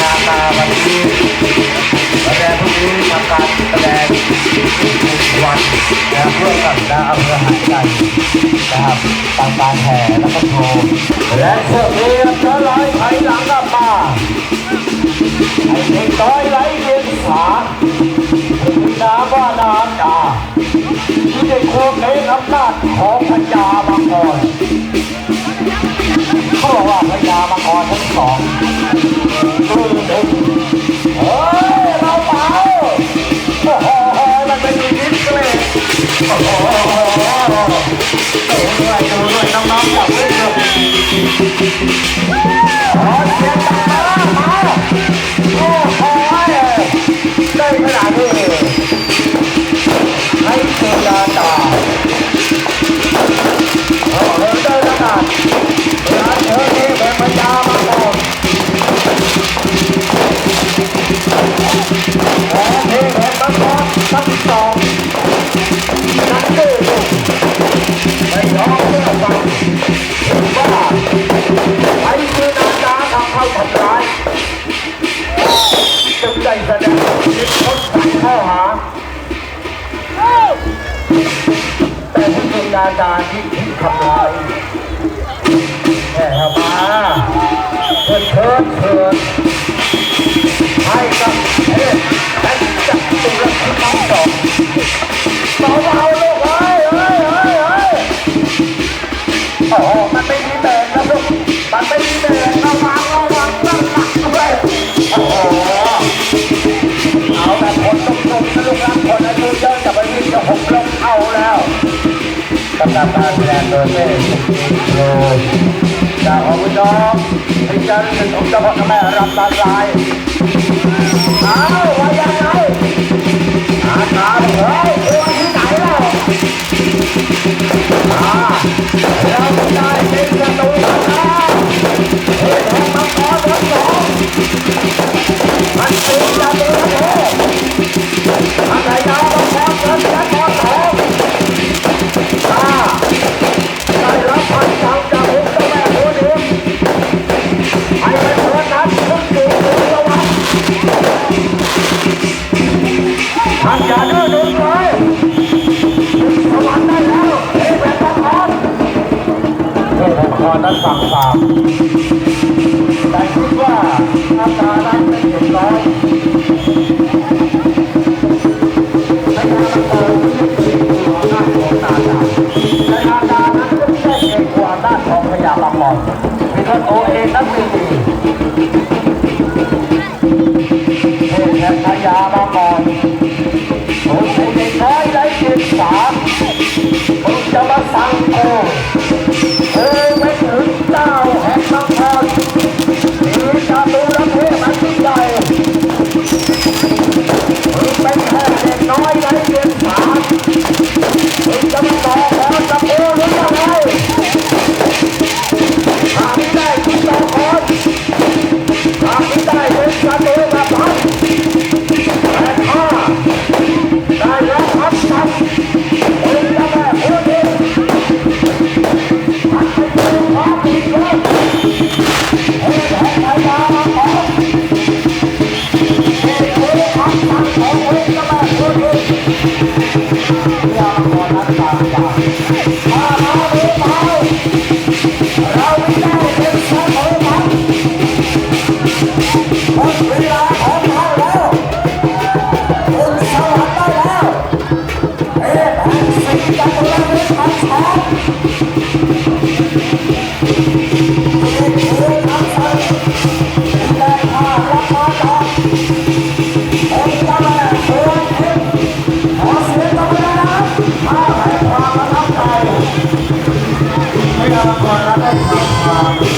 งาตาวันนี้แสดงพรุ่งนี้ทำการแสดงทุกวันนะเพื่อกับดาอำเภอหาดใหญ่นะครับต่ามการแห่แล้วก็โทรและเสือเมียจะไหไหลหลังกลับมาไอ้เด็กต้อยไหลเรียนสาถึงน้ำว่าน้ำตาที่ได้ควงในอำนาจของพญามังกรเขาบอกว่าพญามังก Woo! ทำไรแม่มาเชิญเชิญเชิญให้กับเทพแห่งจักรตุลพิทักษ์สองสาว แม่โยจากออกไปดอกเป็นการเป็นองค์เจ้าพ่อแม่รำตาลายอาวว่ายังไงอาตาเฮ้ย ท่านอย่าดื้อดึลยสวรรค์ได้แล้วเอเวนต์พรเรื่องของคอนั้นฝั่สามแต่คิดว่อาการนั้นเป็นเด็น้อการเมที่เป็นของตาตาและอาการนั้นก็ไม่ได้กวาด้านของพยาบาลหมอมีท่านโเอนั้นไม่ดีเทแห่พยาบาล Thank you. Yeah. forever.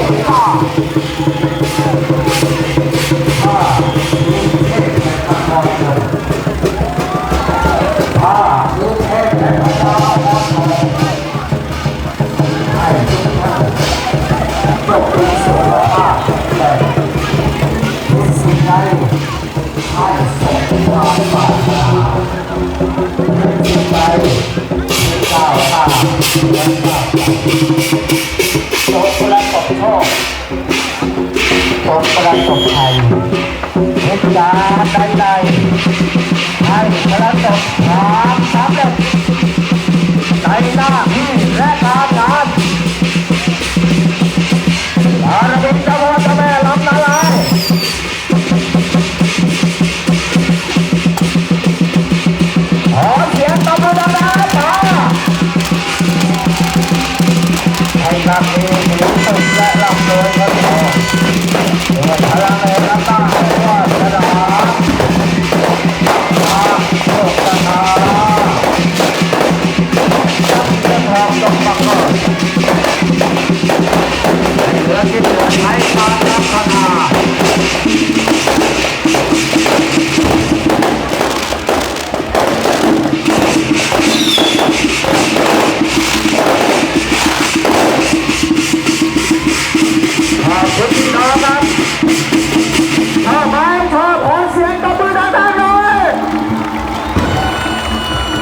Stop. โตประสบโชคโตประสบภัยทุกยาใดๆให้ประสบความสำเร็จ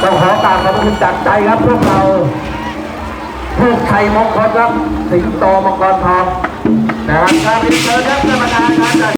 ต้องขอกราบขอบคุณจากใจครับพวกเราทูกไทยมงคลครับสิงโตมังกรทองนะครับการเรีเชิญครับท่านประธานครับ